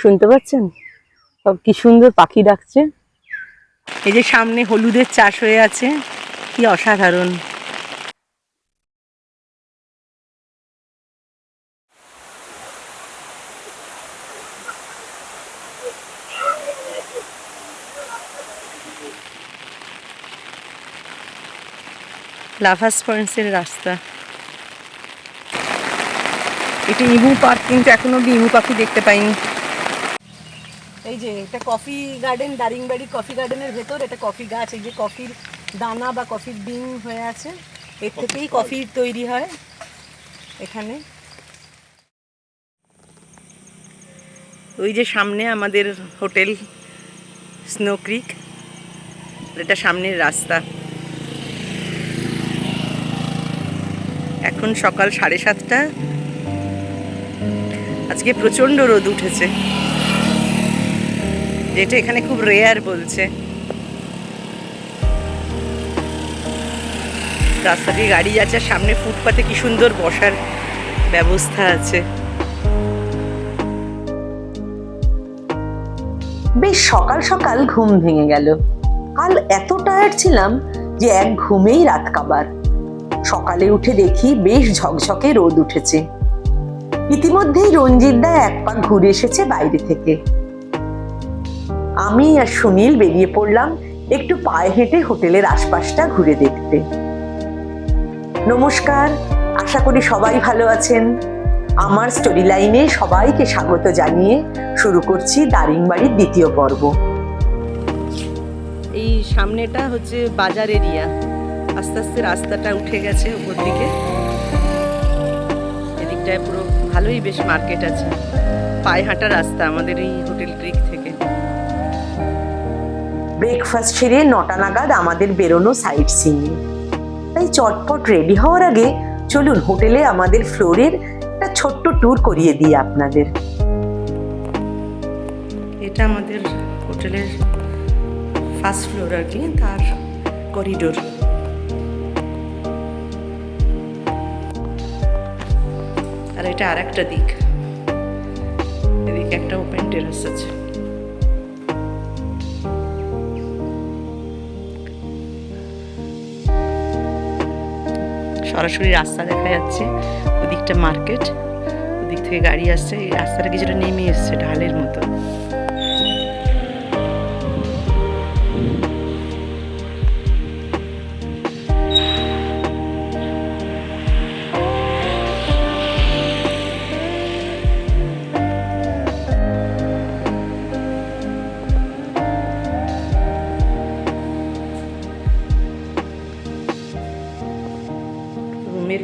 শুনতে পাচ্ছেন? সব কি সুন্দর পাখি ডাকছে। এই যে সামনে হলুদের চাষ হয়ে আছে, কি অসাধারণ। লাভাস পয়েন্টসের রাস্তা। এটা ইমু পার্ক, কিন্তু এখনও অব্দি ইমু পাখি দেখতে পাইনি। এই যে এটা কফি গার্ডেন দারিংবাড়ি কফি গার্ডেনের ভেতর এটা কফি গাছ এই যে কফির দানা বা কফির ডিম হয়ে আছে। এর থেকেই কফি তৈরি হয় এখানে। ওই যে সামনে আমাদের হোটেল স্নো ক্রিক এটা সামনের রাস্তা। এখন সকাল সাড়ে সাতটা। আজকে প্রচণ্ড রোদ উঠেছে। যেটা এখানে খুব রেয়ার বলছে। রাস্তা দিয়ে গাড়ি যাচ্ছে সামনে ফুটপাতে কি সুন্দর বসার ব্যবস্থা আছে। বেশ, সকাল সকাল ঘুম ভেঙে গেল। কাল এত টায়ার্ড ছিলাম যে এক ঘুমেই রাত কাবার। সকালে উঠে দেখি বেশ ঝকঝকে রোদ উঠেছে। ইতিমধ্যেই রঞ্জিত দা এক পাক ঘুরে এসেছে বাইরে থেকে। আমি আর সুনীল বেরিয়ে পড়লাম একটু পায়ে হেঁটে হোটেলের আশপাশটা ঘুরে দেখতে। নমস্কার, আশা করি সবাই ভালো আছেন। আমার স্টোরি লাইনে সবাইকে স্বাগত জানিয়ে শুরু করছি দারিংবাড়ির দ্বিতীয় পর্ব। এই সামনেটা হচ্ছে বাজার এরিয়া। আস্তে আস্তে রাস্তাটা উঠে গেছে উপর দিকে। এদিকটায় পুরো ভালোই বেশ মার্কেট আছে। পায়ে হাঁটা রাস্তা আমাদের এই হোটেল ক্রিক থেকে। ব্রেকফাস্ট সেরে নটা নাগাদ আমাদের বেরোনো সাইট সিইং তাই চটপট রেডি হওয়ার আগে চলুন হোটেলে আমাদের ফ্লোরের একটা ছোট্ট ট্যুর করিয়ে দিই আপনাদের। এটা আমাদের হোটেলের ফার্স্ট ফ্লোর আর কি, তার করিডোর আর এটা আর একটা দিক। এদিকে একটা ওপেন টেরাস আছে। সরাসরি রাস্তা দেখা যাচ্ছে। ওদিকটা মার্কেট, ওদিক থেকে গাড়ি আসছে। এই রাস্তাটা কিছুটা নেমে এসছে ঢালের মতো।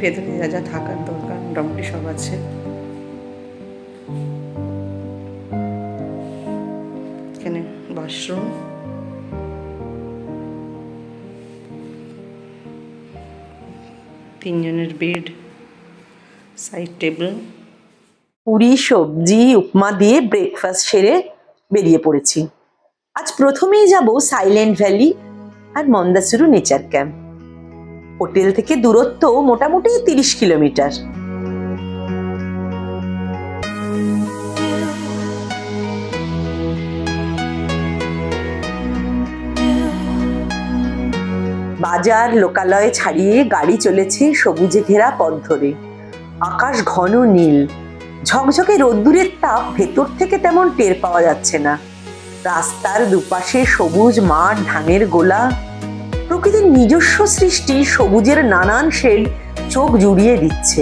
ভেতরে যা যা থাকার দরকার, মোটামুটি সব আছে। এখানে বাথরুম। তিনজনের বেড, সাইড টেবিল। পুরি, সবজি, উপমা দিয়ে ব্রেকফাস্ট সেরে বেরিয়ে পড়েছি। আজ প্রথমেই যাব সাইলেন্ট ভ্যালি আর মন্দাসুরু নেচার ক্যাম্প হোটেল থেকে দূরত্ব মোটামুটি তিরিশ কিলোমিটার। বাজার লোকালয় ছাড়িয়ে গাড়ি চলেছে সবুজে ঘেরা পথ ধরে আকাশ ঘন নীল। ঝকঝকে রোদ্দুরের তাপ ভেতর থেকে তেমন টের পাওয়া যাচ্ছে না। রাস্তার দুপাশে সবুজ মাঠ ধানের গোলা। প্রকৃতির নিজস্ব সৃষ্টি সবুজের নানান শেড চোখ জুড়িয়ে দিচ্ছে।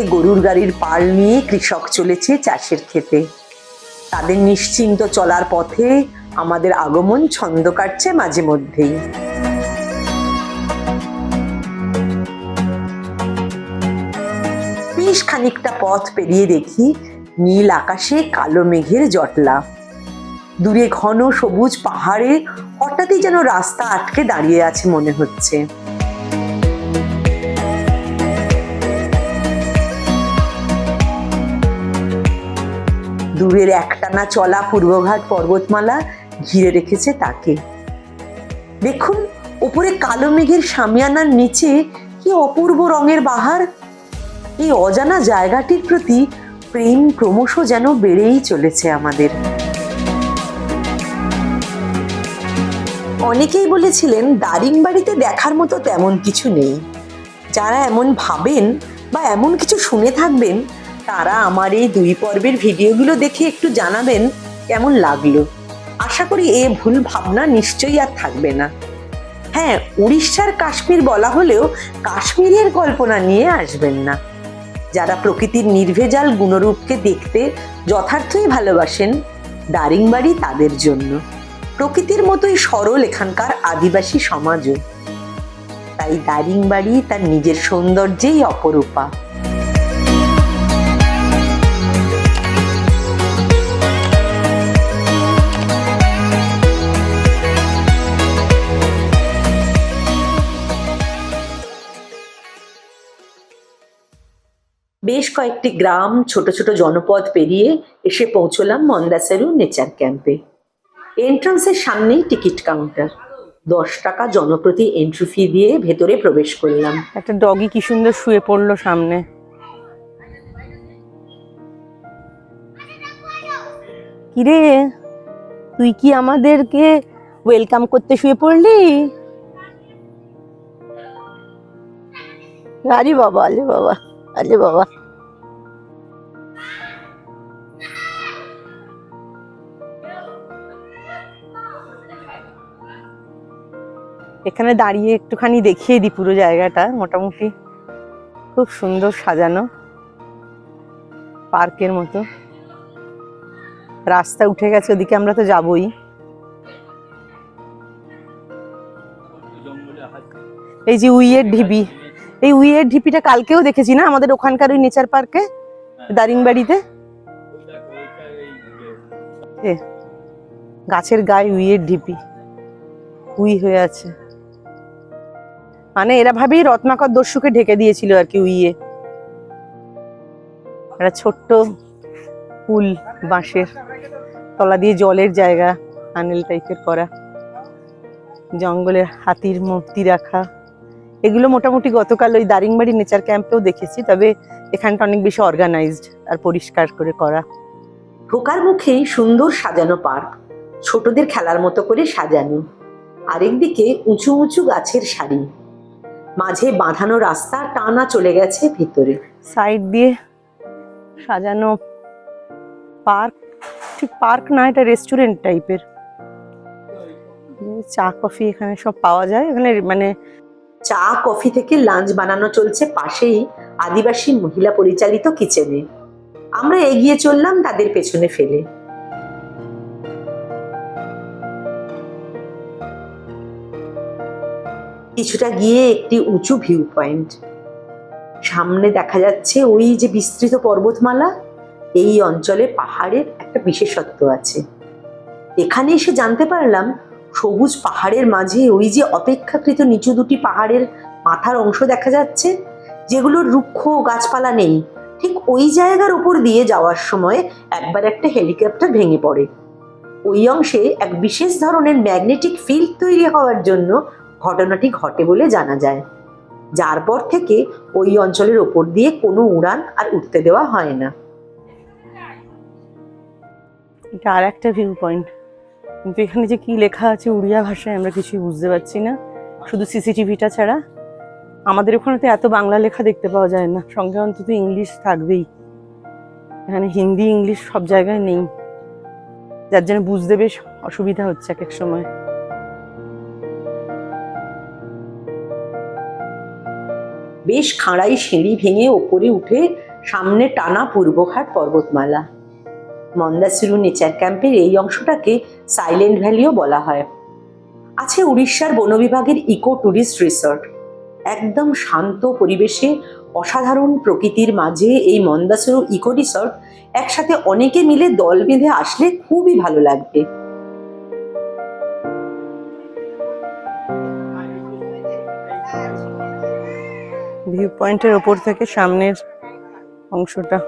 পথে গরুর গাড়ির পাল নিয়ে কৃষক চলেছে চাষের ক্ষেতে। তাদের নিশ্চিন্ত চলার পথে আমাদের আগমন ছন্দ কাটছে মাঝে মধ্যেই। বেশ খানিকটা পথ পেরিয়ে দেখি নীল আকাশে কালো মেঘের জটলা। দূরে ঘন সবুজ পাহাড়ে হঠাৎই যেন রাস্তা আটকে দাঁড়িয়ে আছে মনে হচ্ছে। দূরের একটানা চলা পূর্বঘাট পর্বতমালা ঘিরে রেখেছে তাকে। দেখুন, উপরে কালো মেঘের সামিয়ানার নিচে কি অপূর্ব রঙের বাহার। এই অজানা জায়গাটির প্রতি প্রেম ক্রমশ যেন বেড়েই চলেছে আমাদের। অনেকেই বলেছিলেন, দারিংবাড়িতে দেখার মতো তেমন কিছু নেই। যারা এমন ভাবেন বা এমন কিছু শুনে থাকবেন তারা আমার এই দুই পর্বের ভিডিওগুলো দেখে একটু জানাবেন কেমন লাগল। আশা করি এ ভুল ভাবনা নিশ্চয়ই আর থাকবে না। হ্যাঁ উড়িষ্যার কাশ্মীর বলা হলেও কাশ্মীরের কল্পনা নিয়ে আসবেন না। যারা প্রকৃতির নির্ভেজাল গুণরূপকে দেখতে যথার্থই ভালোবাসেন, দারিংবাড়ি তাদের জন্য। প্রকৃতির মতোই সরল এখানকার আদিবাসী সমাজও। তাই দারিংবাড়ি তার নিজের সৌন্দর্যেই অপরূপা। বেশ কয়েকটি গ্রাম ছোট ছোট জনপদ পেরিয়ে এসে পৌঁছলাম মন্দাসেরু নেচার ক্যাম্পে। এন্ট্রান্সের সামনেই টিকিট কাউন্টার। দশ টাকা জনপ্রতি এন্ট্রি ফি দিয়ে ভেতরে প্রবেশ করলাম। একটা ডগি কি সুন্দর শুয়ে পড়ল সামনে। কিরে, তুই কি আমাদেরকে ওয়েলকাম করতে শুয়ে পড়লি? আরে বাবা আরে বাবা আরে বাবা। এখানে দাঁড়িয়ে একটুখানি দেখিয়ে দিই পুরো জায়গাটা, মোটামুটি। খুব সুন্দর সাজানো পার্কের মতো। রাস্তা উঠে গেছে, ওদিকে আমরা তো যাবই। এই যে উইয়ের ঢিপি এই উইয়ের ঢিপিটা কালকেও দেখেছি না? আমাদের ওখানকার ওই নেচার পার্কে, দারিংবাড়িতে? গাছের গায়ে উইয়ের ঢিপি উই হয়ে আছে। মানে এরা ভাবেই রত্নাকর দস্যুকে ঢেকে দিয়েছিল আর কি উইয়ে। একটা ছোট্ট পুল বাঁশের তলা দিয়ে জলের জায়গা, আনেল টাইপের করা। জঙ্গলের হাতির মূর্তি রাখা। এগুলো মোটামুটি গতকাল ওই দারিংবাড়ি নেচার ক্যাম্পেও দেখেছি, তবে এখানটা অনেক বেশি অর্গানাইজড আর পরিষ্কার করে করা। ঢোকার মুখেই সুন্দর সাজানো পার্ক। ছোটদের খেলার মতো করে সাজানো। আরেকদিকে উঁচু উঁচু গাছের সারি। মাঝে বাঁধানো রাস্তা টানা চলে গেছে ভিতরে। সাইড দিয়ে সাজানো পার্ক ঠিক পার্ক না এটা রেস্টুরেন্ট টাইপের। চা কফি এখানে সব পাওয়া যায়। এখানে মানে চা কফি থেকে লাঞ্চ বানানো চলছে পাশেই আদিবাসী মহিলা পরিচালিত কিচেনে। আমরা এগিয়ে চললাম তাদের পেছনে ফেলে। কিছুটা গিয়ে একটি উঁচু ভিউ পয়েন্ট সামনে দেখা যাচ্ছে ওই যে বিস্তৃত পর্বতমালা, এই অঞ্চলে পাহাড়ের একটা বিশেষত্ব আছে। এখানে এসে জানতে পারলাম, সবুজ পাহাড়ের মাঝে ওই যে অপেক্ষাকৃত নিচু দুটি পাহাড়ের মাথার অংশ দেখা যাচ্ছে, যেগুলোর রুক্ষ গাছপালা নেই। ঠিক ওই জায়গার উপর দিয়ে যাওয়ার সময় একবার একটা হেলিকপ্টার ভেঙে পড়ে। ওই অংশে এক বিশেষ ধরনের ম্যাগনেটিক ফিল্ড তৈরি হওয়ার জন্য ঘটনাটি ঘটে বলে জানা যায়। যার পর থেকে ওই অঞ্চলের ওপর দিয়ে কোনো উড়ান আর উঠতে দেওয়া হয় না। এটা আর একটা ভিউ পয়েন্ট কিন্তু এখানে যে কি লেখা আছে উড়িয়া ভাষায় আমরা কিছুই বুঝতে পারছি না। শুধু সিসিটিভিটা ছাড়া। আমাদের ওখানে তো এত বাংলা লেখা দেখতে পাওয়া যায় না। সঙ্গে অন্তত ইংলিশ থাকবেই। এখানে হিন্দি, ইংলিশ সব জায়গায় নেই। যার জন্য বুঝতে বেশ অসুবিধা হচ্ছে এক এক সময়। বেশ খাঁড়াই সিঁড়ি ভেঙে ওপরে উঠে সামনে টানা পূর্বঘাট পর্বতমালা। মন্দাসিরু নেচার ক্যাম্পের এই অংশটাকে সাইলেন্ট ভ্যালিও বলা হয়। আছে উড়িষ্যার বন বিভাগের ইকো ট্যুরিস্ট রিসর্ট। একদম শান্ত পরিবেশে অসাধারণ প্রকৃতির মাঝে এই মন্দাসিরু ইকো রিসর্ট একসাথে অনেকে মিলে দল বেঁধে আসলে খুবই ভালো লাগবে। ভিউ পয়েন্টের ওপর থেকে সামনের অংশটা।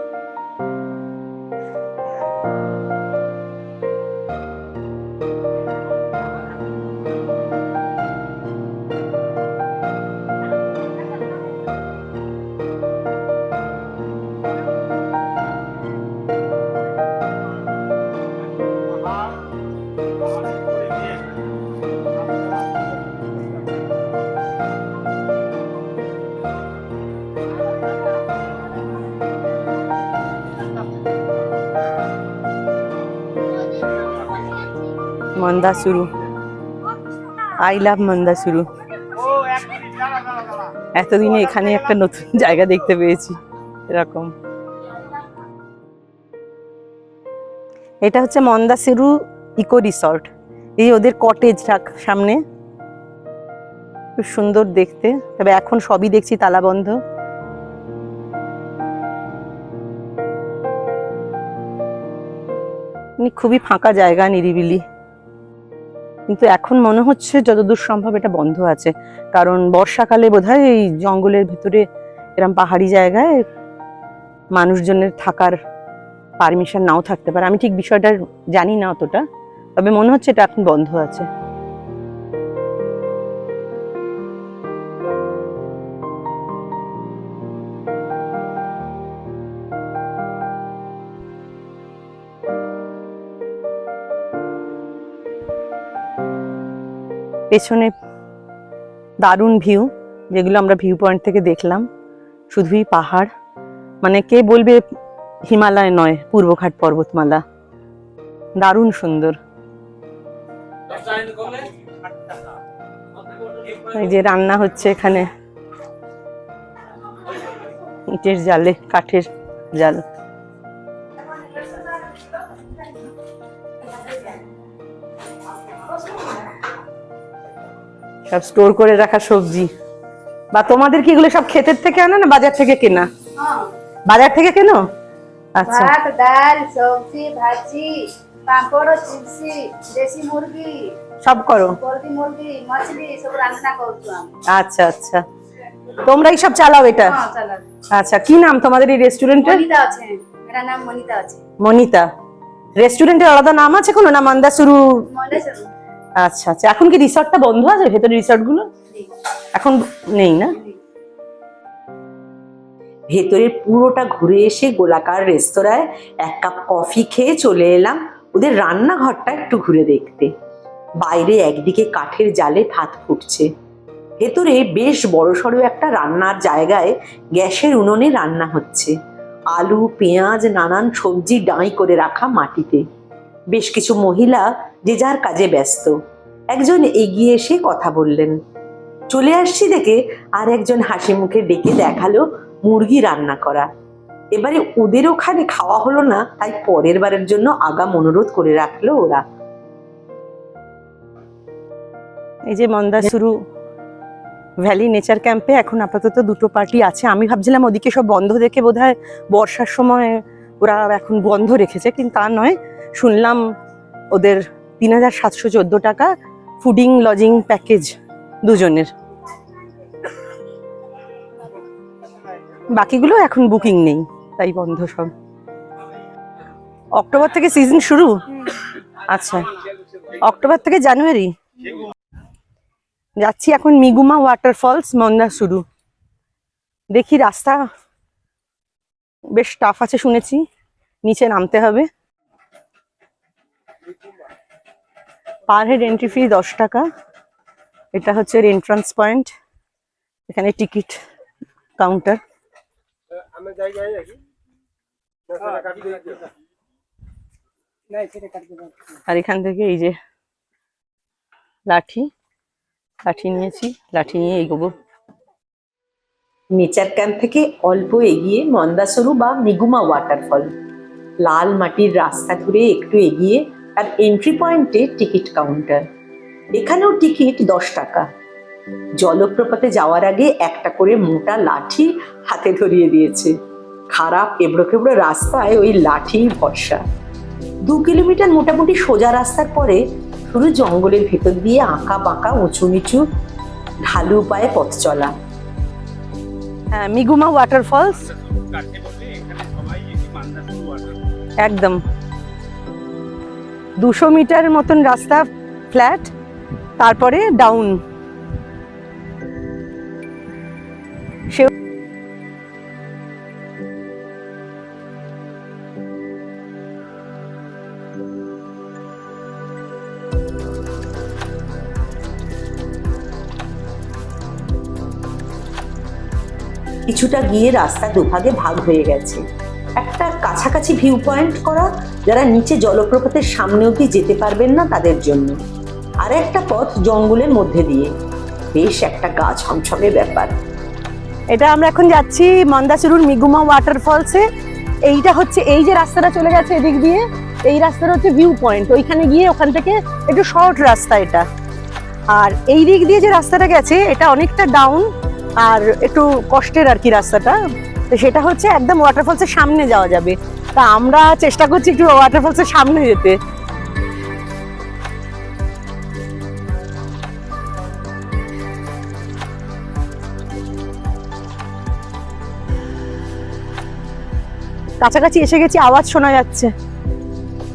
মন্দাসুরু আই লাভ মন্দাসুরু এতদিনে এখানে একটা নতুন জায়গা দেখতে পেয়েছি, এরকম। এটা হচ্ছে মন্দাসিরু ইকো রিসর্ট। এই ওদের কটেজ সামনে। খুব সুন্দর দেখতে। তবে এখন সবই দেখছি তালা বন্ধ। মানে খুবই ফাঁকা জায়গা নিরিবিলি। কিন্তু এখন মনে হচ্ছে যতদূর সম্ভব এটা বন্ধ আছে। কারণ বর্ষাকালে বোধহয় এই জঙ্গলের ভিতরে এরম পাহাড়ি জায়গায় মানুষজনের থাকার পারমিশন নাও থাকতে পারে। আমি ঠিক বিষয়টা জানি না অতটা, তবে মনে হচ্ছে এটা এখন বন্ধ আছে। পেছনে দারুণ ভিউ যেগুলো আমরা ভিউ পয়েন্ট থেকে দেখলাম। শুধুই পাহাড়। মানে কে বলবে হিমালয় নয়, পূর্বঘাট পর্বতমালা। দারুণ সুন্দর। এই যে রান্না হচ্ছে এখানে। ইটের জালে, কাঠের জাল। সব স্টোর করে রাখা সবজি। বা তোমাদের কি এগুলো সব ক্ষেতের থেকে আনো না বাজার থেকে কেনা? বাজার থেকে কেনো? আচ্ছা। ভাত ডাল সবজি ভাজি পাঁপড় চিপসি দেশি মুরগি সব করো। পোলট্রি মুরগি মছলি সব রান্না আমি। আচ্ছা আচ্ছা। তোমরাই সব চালাও এটা? হ্যাঁ আচ্ছা কি নাম তোমাদের এই রেস্টুরেন্টের মনিতা আছে। মেরা নাম মনিতা আছে। মনিতা। রেস্টুরেন্টের আলাদা নাম আছে কোনো? না মান্দাসুরু? মনে চলো আচ্ছা আচ্ছা। এখন কি রিসর্টটা বন্ধ আছে? ভেতরে রিসর্টগুলো এখন নেই না? ভেতরে পুরোটা ঘুরে এসে গোলাকার রেস্তোরাঁয় এক কাপ কফি খেয়ে চলে এলাম। ওদের রান্নাঘরটা একটু ঘুরে দেখতে। বাইরে একদিকে কাঠের জালে ভাত ফুটছে। ভেতরে বেশ বড়সড় একটা রান্নার জায়গায় গ্যাসের উনুনে রান্না হচ্ছে। আলু, পেঁয়াজ, নানান সবজি ডাঁই করে রাখা মাটিতে। বেশ কিছু মহিলা যে যার কাজে ব্যস্ত। একজন এগিয়ে এসে কথা বললেন। চলে আসছি দেখে আর একজন হাসি মুখে ডেকে দেখাল মুরগি রান্না করা। এবারে ওদের ওখানে খাওয়া হলো না, তাই পরের বারের জন্য আগাম অনুরোধ করে রাখল ওরা। এই যে মন্দাসুরু ভ্যালি নেচার ক্যাম্পে এখন আপাতত দুটো পার্টি আছে। আমি ভাবছিলাম ওদিকে সব বন্ধ দেখে বোধহয় বর্ষার সময় ওরা এখন বন্ধ রেখেছে, কিন্তু তা নয়। শুনলাম ওদের তিন হাজার সাতশো চোদ্দ টাকা ফুডিং লজিং প্যাকেজ দুজনের। বাকিগুলো এখন বুকিং নেই, তাই বন্ধ সব। অক্টোবর থেকে সিজন শুরু? আচ্ছা অক্টোবর থেকে জানুয়ারি? যাচ্ছি এখন মিগুমা ওয়াটারফলস মন্দাসুরু দেখি রাস্তা, বেশ টাফ আছে শুনেছি, নিচে নামতে হবে। পার হেড এন্ট্রি ফি দশ টাকা। এটা হচ্ছে এন্ট্রান্স পয়েন্ট এখানে টিকিট কাউন্টার আর এখান থেকে এই যে লাঠি লাঠি নিয়েছি, লাঠি নিয়ে এগোবো। নেচার ক্যাম্প থেকে অল্প এগিয়ে মন্দাসরু বা মিগুমা ওয়াটারফল লাল মাটির রাস্তা ধরে একটু এগিয়ে আর এন্ট্রি পয়েন্টে টিকিট কাউন্টার এখানেও টিকিট দশ টাকা। জলপ্রপাতে যাওয়ার আগে একটা করে মোটা লাঠি হাতে ধরিয়ে দিয়েছে। খারাপ এবড়ো কেবড়ো রাস্তায় ওই লাঠি ভরসা। দু কিলোমিটার মোটামুটি সোজা রাস্তার পরে শুধু জঙ্গলের ভেতর দিয়ে আঁকা বাঁকা উঁচু নিচু ঢালু পায়ে পথ চলা। হ্যাঁ মিগুমা ওয়াটারফলস একদম। দুশো মিটার মতন রাস্তা, ফ্ল্যাট, তারপরে ডাউন সে কিছুটা গিয়ে রাস্তা দুভাগে ভাগ হয়ে গেছে। একটা কাছাকাছি ভিউ পয়েন্ট করা, যারা নিচে জলপ্রপাতের সামনে অবধি যেতে পারবেন না তাদের জন্য। আর একটা পথ জঙ্গলের মধ্যে দিয়ে। বেশ একটা গা ছমছমে ব্যাপার। এটা আমরা এখন যাচ্ছি মন্দাসুরুর মিগুমা ওয়াটারফলসে এইটা হচ্ছে, এই যে রাস্তাটা চলে গেছে এদিক দিয়ে, এই রাস্তাটা হচ্ছে ভিউ পয়েন্ট ওইখানে গিয়ে ওখান থেকে একটু শর্ট রাস্তা এটা। আর এই দিক দিয়ে যে রাস্তাটা গেছে, এটা অনেকটা ডাউন আর একটু কষ্টের আর কি রাস্তাটা। তো সেটা হচ্ছে একদম ওয়াটারফলসের সামনে যাওয়া যাবে। তা আমরা চেষ্টা করছি একটু ওয়াটারফলসের সামনে যেতে। কাছাকাছি এসে গেছি, আওয়াজ শোনা যাচ্ছে।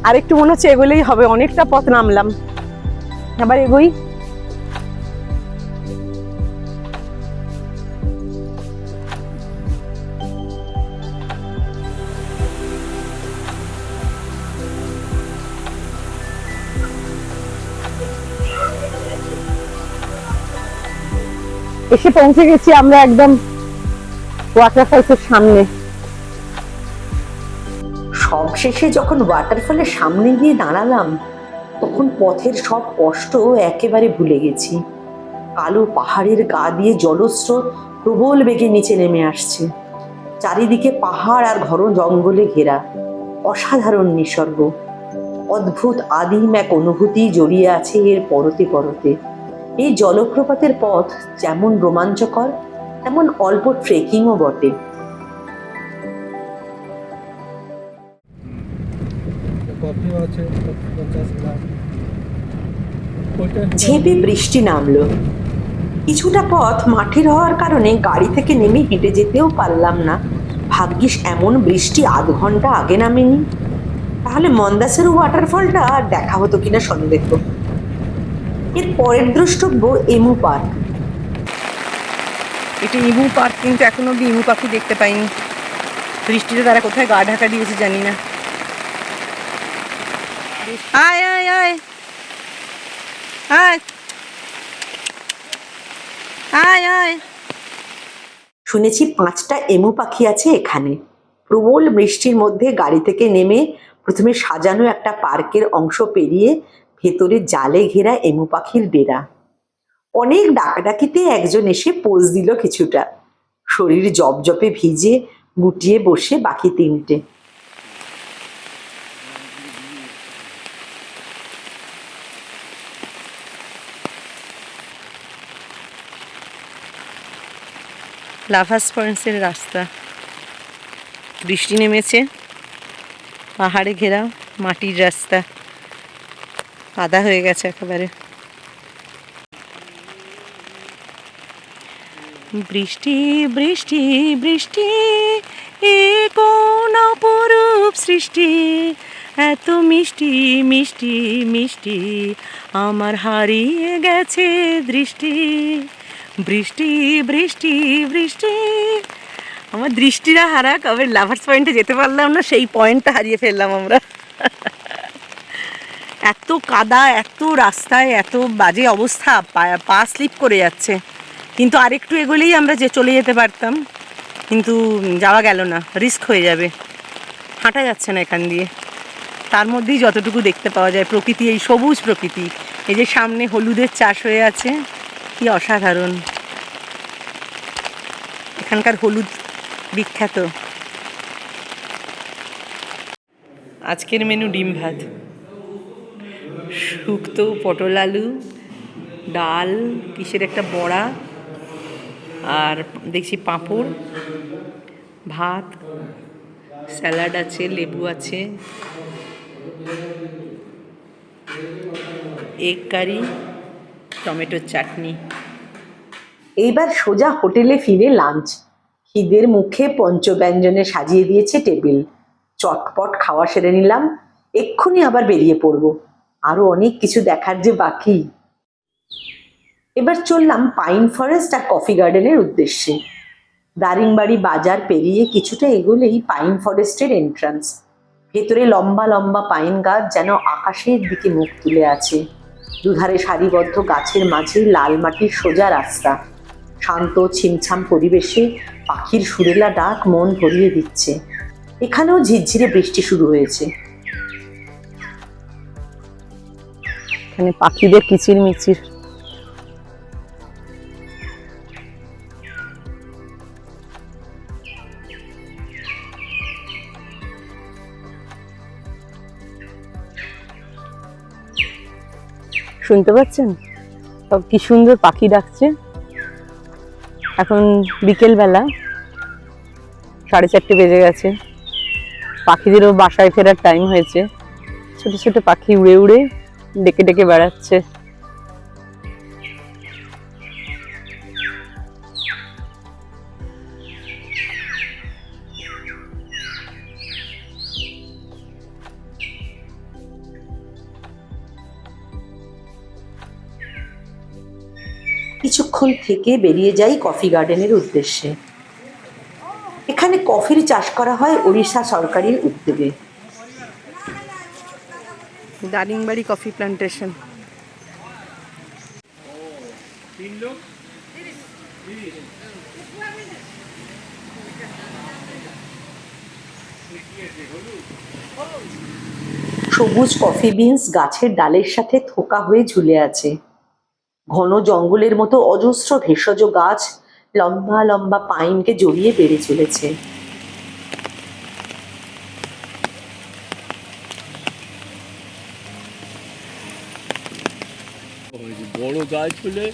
আর একটু মনে হচ্ছে এগোলেই হবে, অনেকটা পথ নামলাম। আবার এগোই। এসে পৌঁছে গেছি আমরা একদম ওয়াটারফলসের সামনে। সবশেষে যখন ওয়াটারফলের সামনে গিয়ে দাঁড়ালাম, তখন পথের সব কষ্ট একেবারে ভুলে গেছি। কালো পাহাড়ের গা দিয়ে জলস্রোত প্রবল বেগে নিচে নেমে আসছে। চারিদিকে পাহাড় আর ঘন জঙ্গলে ঘেরা, অসাধারণ নিসর্গ। অদ্ভুত আদিম এক অনুভূতি জড়িয়ে আছে এর পরতে পরতে। এই জলপ্রপাতের পথ যেমন রোমাঞ্চকর তেমন অল্প ট্রেকিংও বটে। ঝেঁপে বৃষ্টি নামলো। কিছুটা পথ মাঠের হওয়ার কারণে গাড়ি থেকে নেমে হেঁটে যেতেও পারলাম না। ভাগ্যিস এমন বৃষ্টি আধ ঘণ্টা আগে নামেনি। তাহলে মন্দাসের ওয়াটারফলটা দেখা হতো কিনা সন্দেহ। এর পরের দ্রষ্টব্য এমু পার্ক। এটা ইমু পার্ক কিন্তু এখনও অব্দি ইমু পাখি দেখতে পাইনি। বৃষ্টিতে তারা কোথায় গা ঢাকা দিয়েছে জানি না। আয় আয় আয়। আয়। আয় আয়। শুনেছি পাঁচটা এমু পাখি আছে এখানে। প্রবল বৃষ্টির মধ্যে গাড়ি থেকে নেমে প্রথমে সাজানো একটা পার্কের অংশ পেরিয়ে ভেতরে জালে ঘেরা এমু পাখির ডেরা অনেক ডাকাডাকিতে একজন এসে পোজ দিল কিছুটা। শরীর জপজপে ভিজে গুটিয়ে বসে বাকি তিনটে। লাভাস পয়েন্টসের রাস্তা। বৃষ্টি নেমেছে। পাহাড়ে ঘেরা মাটির রাস্তা। কাদা হয়ে গেছে একেবারে। বৃষ্টি বৃষ্টি বৃষ্টি, এ কোন অপরূপ সৃষ্টি? এত মিষ্টি মিষ্টি মিষ্টি, আমার হারিয়ে গেছে দৃষ্টি। বৃষ্টি বৃষ্টি বৃষ্টি, আমার দৃষ্টিরা হারা কবে লাভার্স পয়েন্টে যেতে পারলাম না, সেই পয়েন্টটা হারিয়ে ফেললাম আমরা। কাদা, এত রাস্তায়, এত বাজে অবস্থা, পা- স্লিপ করে যাচ্ছে। কিন্তু আরেকটু এগোলেই আমরা যে চলে যেতে পারতাম, কিন্তু যাওয়া গেল না, রিস্ক হয়ে যাবে। হাঁটা যাচ্ছে না এখান দিয়ে। তার মধ্যেই যতটুকু দেখতে পাওয়া যায়, প্রকৃতি, এই সবুজ প্রকৃতি। এই যে সামনে হলুদের চাষ হয়ে আছে, কি অসাধারণ। এখানকার হলুদ বিখ্যাত। আজকের মেনু ডিম ভাত। শুক্তো, পটল আলু, ডাল, কিসের একটা বড়া, আর দেখছি পাঁপড়, ভাত, স্যালাড আছে, লেবু আছে, এগ কারি, টমেটোর চাটনি। এইবার সোজা হোটেলে ফিরে লাঞ্চ। খিদের মুখে পঞ্চব্যঞ্জনে সাজিয়ে দিয়েছে টেবিল। চটপট খাওয়া সেরে নিলাম। এক্ষুনি আবার বেরিয়ে পড়ব। আরও অনেক কিছু দেখার যে বাকি। এবার চললাম পাইন ফরেস্ট আর কফি গার্ডেনের উদ্দেশ্যে। দারিংবাড়ি বাজার পেরিয়ে কিছুটা এগোলেই পাইন ফরেস্টের এন্ট্রান্স ভেতরে লম্বা লম্বা পাইন গাছ যেন আকাশের দিকে মুখ তুলে আছে। দুধারে সারিবদ্ধ গাছের মাঝে লাল মাটির সোজা রাস্তা। শান্ত ছিমছাম পরিবেশে পাখির সুরেলা ডাক মন ভরিয়ে দিচ্ছে। এখানেও ঝিরঝিরে বৃষ্টি শুরু হয়েছে। এখানে পাখিদের কিচির মিচির। শুনতে পাচ্ছেন? সব কি সুন্দর পাখি ডাকছে। এখন বিকেলবেলা, সাড়ে চারটে বেজে গেছে। পাখিদেরও বাসায় ফেরার টাইম হয়েছে। ছোট ছোট পাখি উড়ে উড়ে ডেকে ডেকে বেড়াচ্ছে। কিছুক্ষণ থেকে বেরিয়ে যাই কফি গার্ডেনের উদ্দেশ্যে। এখানে কফির চাষ করা হয় ওড়িশা সরকারের উদ্যোগে। দারিংবাড়ি কফি প্ল্যান্টেশন সবুজ কফি বিনস গাছের ডালের সাথে থোকা হয়ে ঝুলে আছে। ঘন জঙ্গলের মতো অজস্র ভেষজ গাছ লম্বা লম্বা পাইনকে জড়িয়ে বেড়ে চলেছে ওই যে বড় গাছ হলে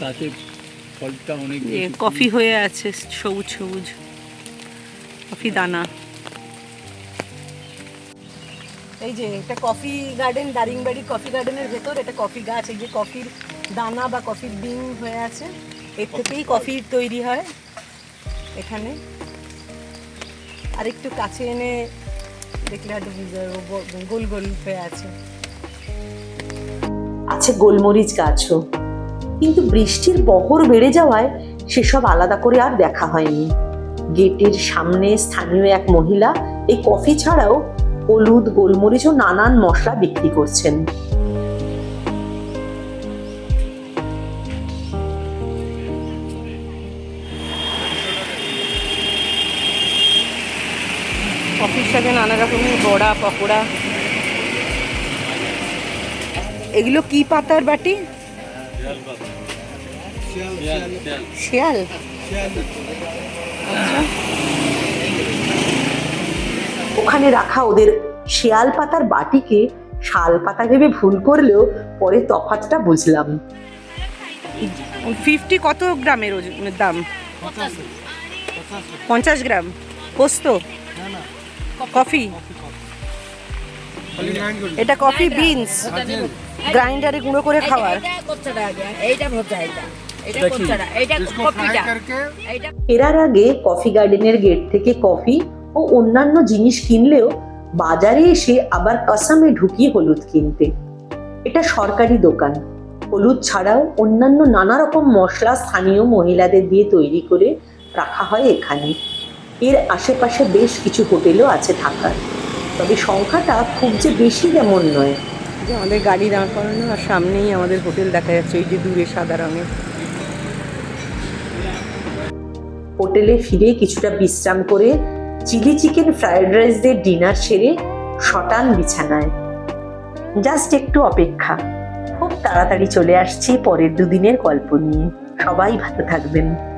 তাতে ফলটা অনেক কফি হয়ে আছে সবুজ সবুজ। কফি দানা। এই যে এটা কফি গার্ডেন দারিংবাড়ি কফি গার্ডেনের ভেতর এটা কফি গাছ। এই যে কফির দানা বা কফির ডিম হয়ে আছে এর থেকেই কফি তৈরি হয় এখানে। আর একটু কাছে এনে দেখলে হয়তো বুঝতে গোল গোল হয়ে আছে। আছে গোলমরিচ গাছও। কিন্তু বৃষ্টির বহর বেড়ে যাওয়ায় সেসব আলাদা করে আর দেখা হয়নি। গেটের সামনে স্থানীয় এক মহিলা এই কফি ছাড়াও হলুদ, গোলমরিচ ও নানান মশলা বিক্রি করছেন। কফির সাথে নানা রকমের বড়া, পকোড়া এগুলো কি পাতার বাটি? শিয়াল। ওখানে রাখা ওদের শিয়াল পাতার বাটিকে শাল পাতা ভেবে ভুল করলেও পরে তফাৎটা বুঝলাম। ফিফটি কত গ্রামের ওজন দাম? পঞ্চাশ গ্রাম। পোস্ত? কফি? এটা কফি বিনস। গ্রাইন্ডারে গুঁড়ো করে খাওয়ার। এইটা ভোজা এটা ফেরার আগে কফি গার্ডেনের গেট থেকে কফি ও অন্যান্য জিনিস কিনলেও বাজারে এসে আবার কাসামে ঢুকিয়ে হলুদ কিনতে। এটা সরকারি দোকান। হলুদ ছাড়াও অন্যান্য নানা রকম মশলা স্থানীয় মহিলাদের দিয়ে তৈরি করে রাখা হয় এখানে। এর আশেপাশে বেশ কিছু হোটেলও আছে থাকার তবে সংখ্যাটা খুব যে বেশি তেমন নয়। যে আমাদের গাড়ি দাঁড় করানো আর সামনেই আমাদের হোটেল দেখা যাচ্ছে ওই যে দূরে সাদা রঙের। হোটেলে ফিরে কিছুটা বিশ্রাম করে চিলি চিকেন ফ্রায়েড রাইস দিয়ে ডিনার সেরে শটান বিছানায়। জাস্ট একটু অপেক্ষা। খুব তাড়াতাড়ি চলে আসছি পরের দুদিনের গল্প নিয়ে। সবাই ভালো থাকবেন।